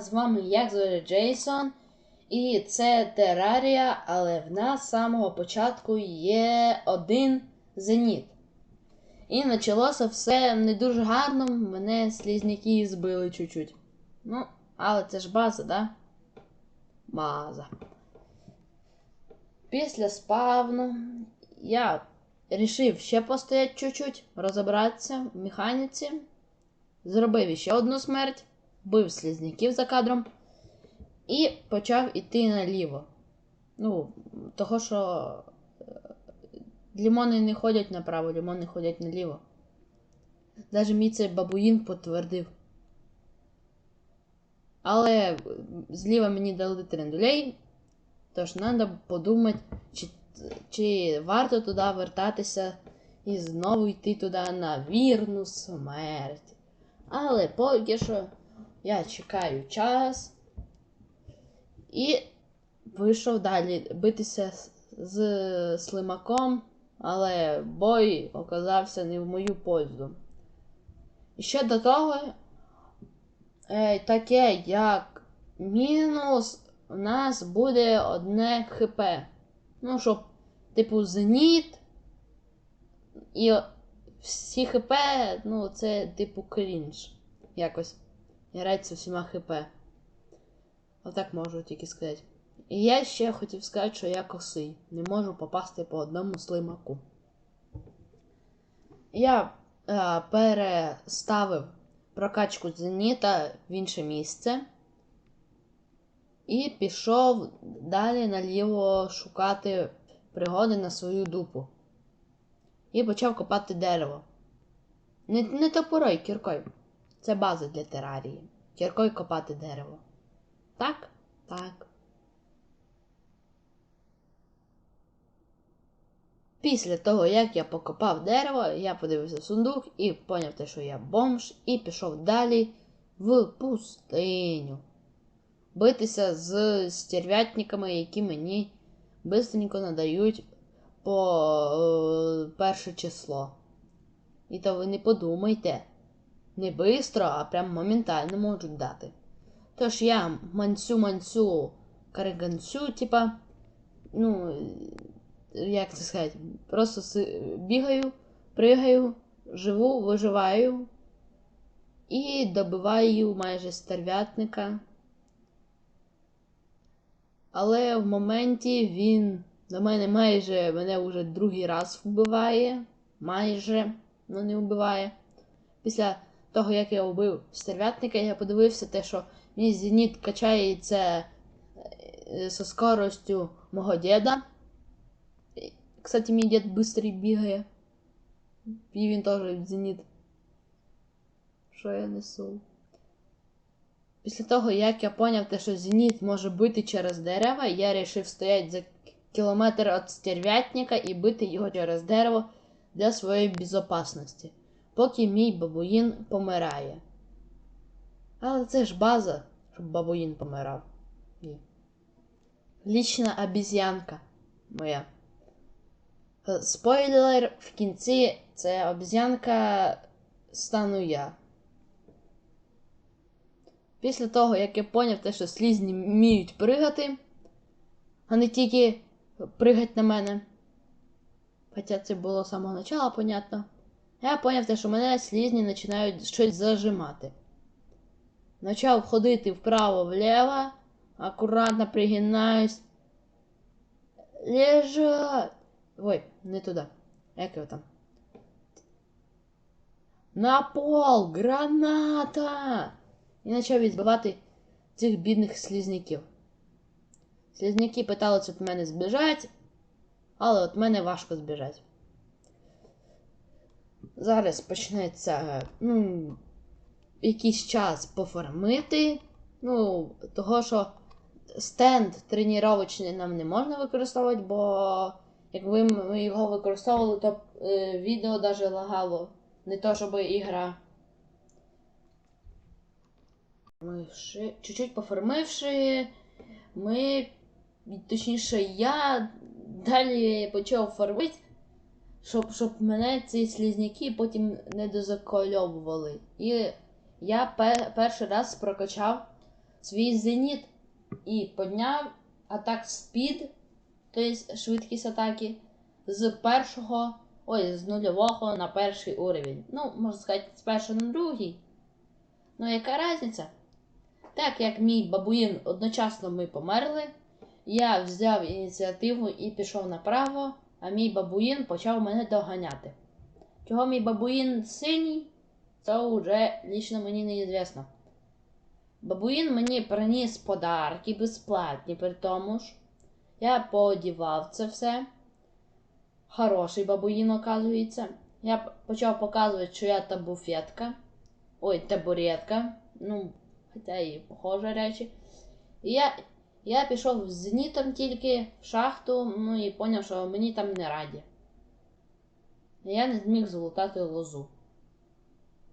з вами як звати Джейсон. І це Терарія, але в нас з самого початку є один зеніт. І почалося все не дуже гарно, мене слізняки збили чуть-чуть. Ну, але це ж база, да? База. Після спавну я рішив ще постояти чуть-чуть, розібратися в механіці. Зробив ще одну смерть, бив слізняків за кадром і почав іти наліво. Ну, того, що е, лімони не ходять направо, лімони ходять наліво. Навіть мій цей бабуїн потвердив. Але зліва мені дали трендулей, тож треба подумати, чи, чи варто туди вертатися і знову йти туди на вірну смерть. Але поки що я чекаю час і вийшов далі битися з, слимаком, але бой оказався не в мою пользу. І ще до того е, таке, як мінус, у нас буде одне ХП. Ну, щоб, типу, зеніт і всі хп, ну, це типу крінж. Якось. Грається всіма хп. Отак можу тільки сказати. І я ще хотів сказати, що я косий. Не можу попасти по одному слимаку. Я е, переставив прокачку зеніта в інше місце. І пішов далі наліво шукати пригоди на свою дупу і почав копати дерево. Не не топорой, кіркою. Це база для терарії. Кіркою копати дерево. Так? Так. Після того, як я покопав дерево, я подивився в сундук і поняв те, що я бомж, і пішов далі в пустиню. Битися з стерв'ятниками, які мені бистренько надають по е, перше число. І то ви не подумайте. Не бистро, а прям моментально можуть дати. Тож я манцю-манцю кариганцю, типа, ну, як це сказати, просто бігаю, пригаю, живу, виживаю і добиваю майже стерв'ятника. Але в моменті він на мене майже мене вже другий раз вбиває. Майже, ну не вбиває. Після того, як я вбив стерв'ятника, я подивився те, що мій зеніт качається зі скоростю мого діда. Кстати, мій дід швидко бігає. І він теж зеніт. Що я несу? Після того, як я поняв, те, що зеніт може бити через дерева, я вирішив стояти за кілометр від стерв'ятника і бити його через дерево для своєї безпечності, поки мій бабуїн помирає. Але це ж база, щоб бабуїн помирав. Ні. Лічна обіз'янка моя. Спойлер в кінці це обіз'янка стану я. Після того, як я поняв те, що слізні вміють пригати, а не тільки пригать на мене. Хоча це було з самого початку, понятно. Я поняв те, що мене слізні починають щось зажимати. Почав ходити вправо-вліво, акуратно пригинаюсь. Лежать! Ой, не туди. Як його там? На пол! Граната! І почав відбивати цих бідних слізняків. Слізняки питалися від мене збіжати, але от мене важко збіжати. Зараз почнеться ну, якийсь час поформити. Ну, того, що стенд тренувачний нам не можна використовувати, бо якби ми його використовували, то е, відео навіть лагало. Не то, щоб ігра. Чуть-чуть поформивши, ми точніше, я далі почав фармити, щоб щоб мене ці слізняки потім не дозакольовували. І я пе- перший раз прокачав свій зеніт і підняв атак спід, тобто швидкість атаки, з першого, ой, з нульового на перший уровень. Ну, можна сказати, з першого на другий. Ну, яка різниця? Так як мій бабуїн одночасно ми померли, я взяв ініціативу і пішов направо, а мій бабуїн почав мене доганяти. Чого мій бабуїн синій, це вже лично мені неізвісно. Бабуїн мені приніс подарки безплатні, при тому ж. Я поодівав це все. Хороший бабуїн, оказується. Я почав показувати, що я табуфетка. Ой, табуретка. Ну, хоча і похожі речі. І я, я пішов з зенітом тільки в шахту, ну і зрозумів, що мені там не раді. Я не зміг залутати лозу.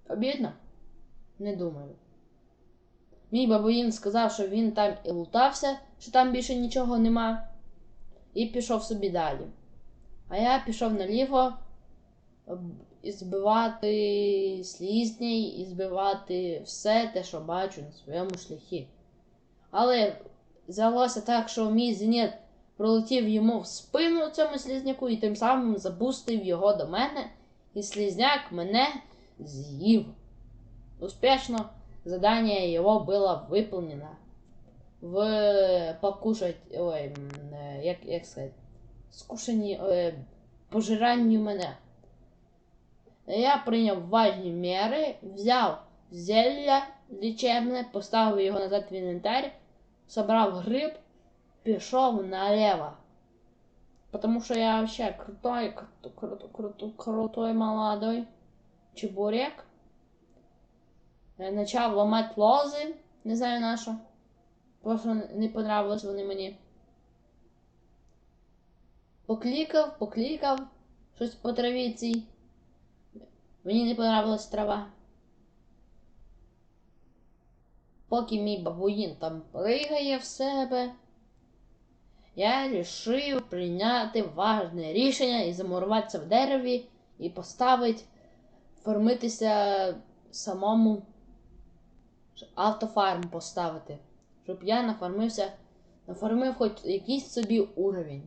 Обідно? Не думаю. Мій бабуїн сказав, що він там і лутався, що там більше нічого нема, і пішов собі далі. А я пішов наліво і збивати слізней, і збивати все те, що бачу на своєму шляхі. Але взялося так, що мій зеніт пролетів йому в спину цьому слізняку і тим самим забустив його до мене, і слізняк мене з'їв. Успешно задание его было выполнено. В покушать, ой, е, як, як сказати, скушанні, е, пожиранню мене. Я прийняв важні міри, взяв зілля лічебне, поставив його назад в інвентар, собрав гриб, пішов налево. Потому что я вообще крутой, крутой, крутой, крутой, молодой чебурек. Е, Почав ламати лози, не знаю на що. Просто не понравились вони мені. Поклікав, поклікав щось по траві цій. Мені не понравилась трава. Поки мій бабуїн там пригає в себе, я вирішив прийняти важне рішення і замуруватися в дереві і поставити формитися самому автофарм поставити. Щоб я нафармився, нафармив хоч якийсь собі уровень.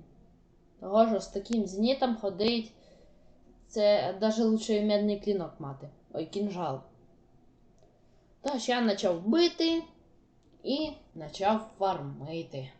Того що з таким зенітом ходить, це навіть лучше медний клінок мати. Ой, кінжал. Тож я почав бити і почав фармити.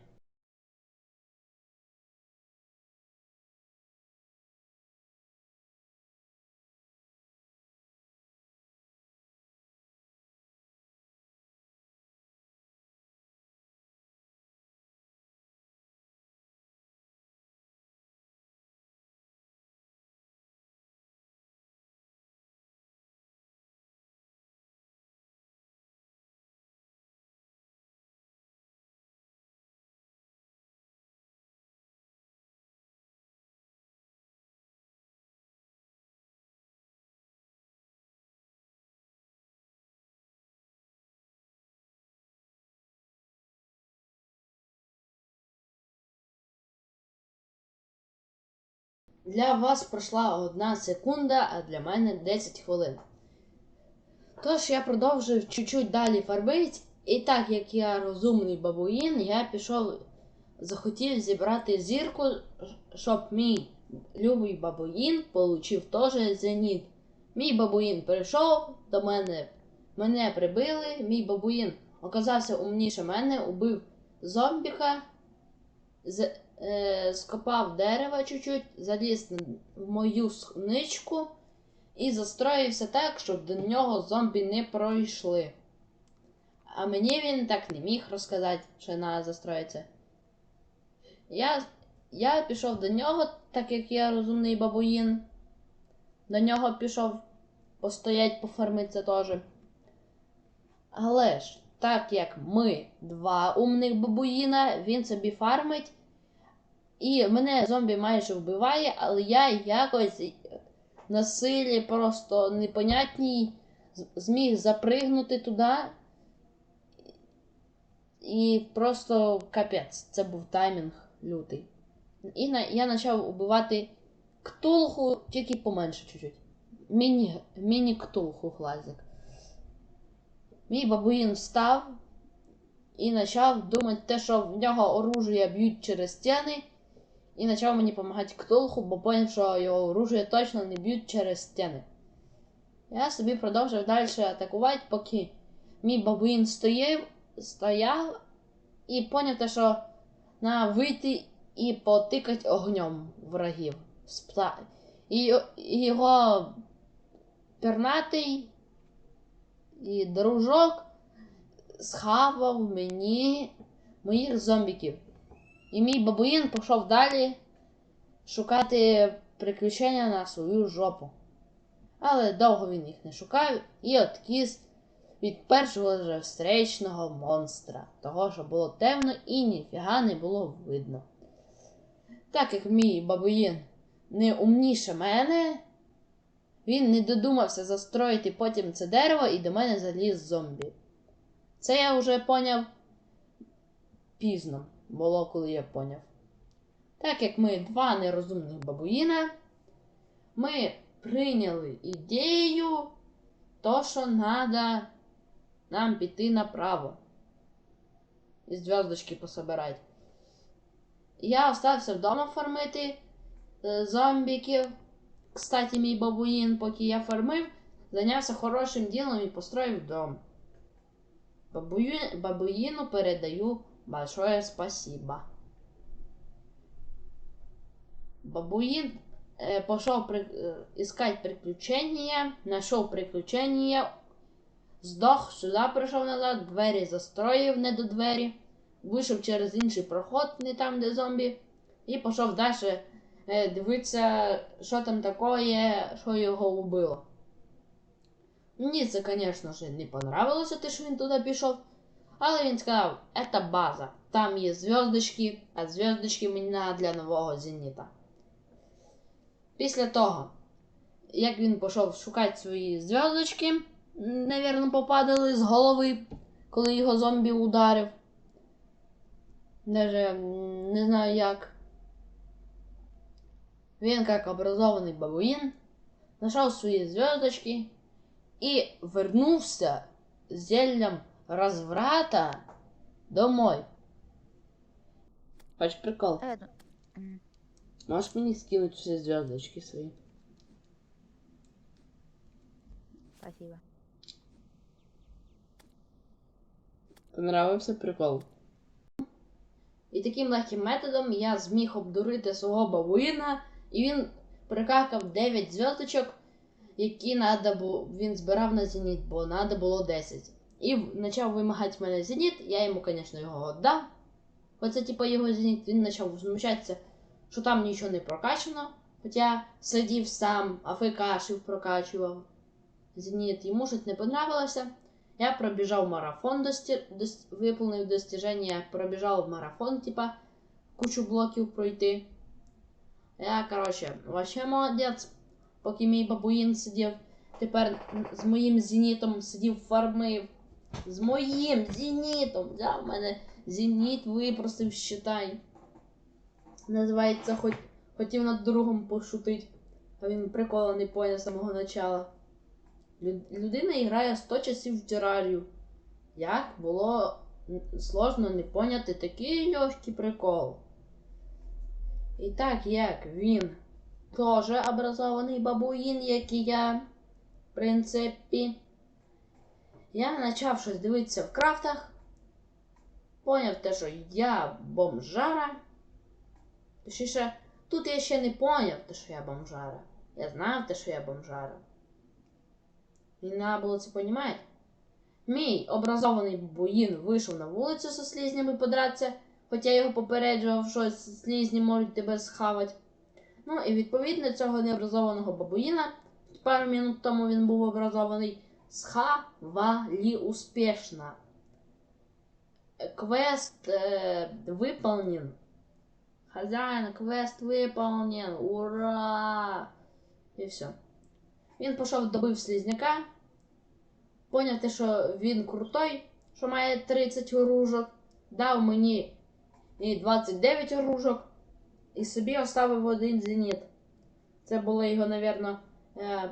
Для вас пройшла одна секунда, а для мене 10 хвилин. Тож я продовжив чуть-чуть далі фарбить, і так як я розумний бабуїн, я пішов, захотів зібрати зірку, щоб мій любий бабуїн получив теж зеніт. Мій бабуїн прийшов до мене, мене прибили, мій бабуїн оказався умніше мене, убив зомбіка, е, скопав дерева чуть-чуть, заліз в мою ничку і застроївся так, щоб до нього зомбі не пройшли. А мені він так не міг розказати, що треба застроїтися. Я, я пішов до нього, так як я розумний бабуїн. До нього пішов постоять, пофармитися теж. Але ж, так як ми два умних бабуїна, він собі фармить. І мене зомбі майже вбиває, але я якось на силі просто непонятній зміг запригнути туди. І просто капець, це був таймінг лютий. І на, я почав убивати ктулху тільки поменше чуть-чуть. Міні, міні ктулху глазик. Мій бабуїн встав і почав думати те, що в нього оружие б'ють через стіни, і почав мені допомагати ктулху, бо поняв, що його оружие точно не б'ють через стіни. Я собі продовжив далі атакувати, поки мій бабуїн стояв, стояв і поняв те, що треба вийти і потикати огнем врагів. І і його пернатий і дружок схавав мені моїх зомбіків. І мій бабуїн пішов далі шукати приключення на свою жопу. Але довго він їх не шукав і откіс від першого же встречного монстра, того, що було темно і ніфіга не було видно. Так як мій бабуїн не умніше мене, він не додумався застроїти потім це дерево і до мене заліз зомбі. Це я вже поняв пізно було, коли я поняв. Так як ми два нерозумних бабуїна, ми прийняли ідею, то, що треба нам піти направо. І зв'язочки пособирати. Я остався вдома фармити е, зомбіків. Кстати, мій бабуїн, поки я фармив, зайнявся хорошим ділом і построїв дом. Бабуїну передаю большое спасибо. Бабуин э, пошел при, э, искать приключения, нашел приключения, здох, сюди прийшов назад, двері застроїв не до двері, вийшов через інший проход, не там, де зомбі, і пішов далі е, дивитися, що там таке, що його убило. Мені це, звісно ж, не понравилося, те, що він туди пішов. Але він сказав, це база. Там є зв'язочки, а зв'язочки мені треба для нового зеніта. Після того, як він пішов шукати свої зв'язочки, навірно, попадали з голови, коли його зомбі ударив. Даже не знаю як. Він, як образований бабуїн, знайшов свої зв'язочки і вернувся з зельем разврата домой. Хочешь прикол? М, Можешь мне скинуть все звездочки свои? Спасибо. Понравився прикол. І таким легким методом я зміг обдурити свого бабуїна, і він прикакав 9 зв'язочок, які надо було, він збирав на зеніт, бо треба було 10. І почав вимагати мене зеніт, я йому, звісно, його віддав. Оце, типу, його зеніт, він почав возмущатися, що там нічого не прокачано. Хоча сидів сам, АФКшив, прокачував зеніт, йому щось не понравилося. Я пробежал марафон, дости... дос... выполнив достижение, пробежал марафон, типа, кучу блоків пройти. Я, короче, вообще молодець. Поки мій бабуїн сидів, тепер з моїм зенітом сидів фармив. З моїм зенітом. Взяв мене зеніт випросив, считай. Називається, хоч... хотів над другом пошутить, а він прикола не поняв з самого начала. Лю- Людина грає 100 часів в терарію. Як було сложно не поняти такий легкий прикол. І так як він теж образований бабуїн, як і я, в принципі, я почав щось дивитися в крафтах, поняв те, що я бомжара. Точніше, тут я ще не поняв те, що я бомжара. Я знав те, що я бомжара. І треба було це понімати. Мій образований бабуїн вийшов на вулицю зі слізнями подратися, хоча я його попереджував, що слізні можуть тебе схавати. Ну і відповідно цього необразованого бабуїна, пару минут тому він був образований, схавали успішно. Квест е, выполнен. Хазяїн, квест выполнен. Ура! І все. Він пішов добив слізняка, поняв те, що він крутой, що має 30 оружок, дав мені і 29 оружок і собі оставив один зеніт. Це була його, е,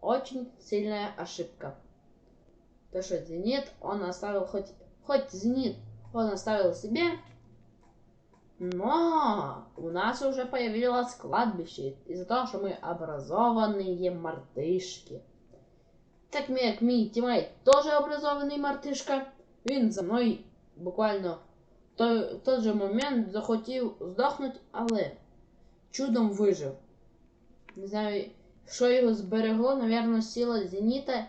очень сильна ошибка. то, что Зенит он оставил хоть, хоть Зенит он оставил себе, но у нас уже появилось кладбище из-за того, что мы образованные мартышки. Так мій, як мій тімейт теж образований мартишка, він за мною буквально в той, в той же момент захотів здохнути, але чудом вижив. Не знаю, що його зберегло, напевно, сила Зеніта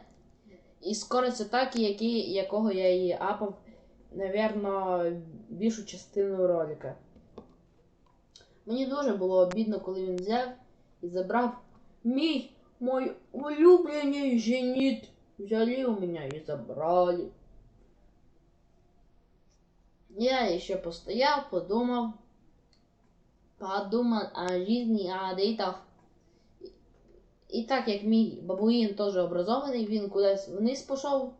і скорость атаки, які, якого я її апав, напевно, більшу частину ролика. Мені дуже було обідно, коли він взяв і забрав мій мой улюбленный зенит. Взяли у меня и забрали. Я еще постоял, подумал. Подумал о жизни адитов. І так як мій бабуїн теж образований, він кудись вниз пішов,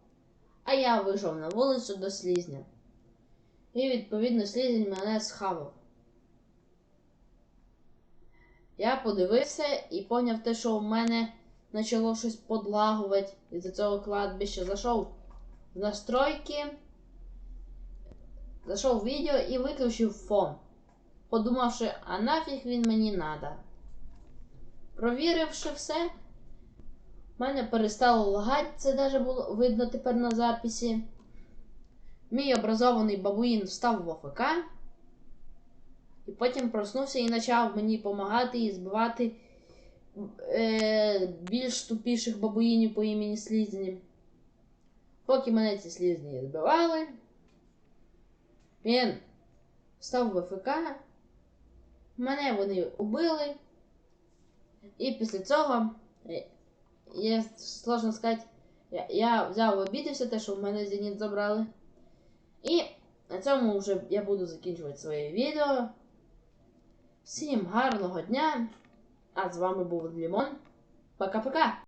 а я вийшов на вулицю до слізня. І відповідно слізень мене схавав. Я подивився і поняв те, що в мене почало щось подлагувати із-за цього кладбища. Зайшов в настройки, зайшов в відео і виключив фон. Подумавши, а нафіг він мені надо. Провіривши все, мене перестало лагати, це навіть було видно тепер на записі. Мій образований бабуїн встав в ОФК. І потім проснувся і почав мені допомагати і збивати е, більш тупіших бабуїнів по імені Слізні. Поки мене ці слізні збивали, він став в ФК, мене вони убили. І після цього, е, я сложно сказати, я, я взяв обідався те, що в мене зеніт забрали. І на цьому вже я буду закінчувати своє відео. Всім гарного дня! А з вами був Лімон. Пока-пока!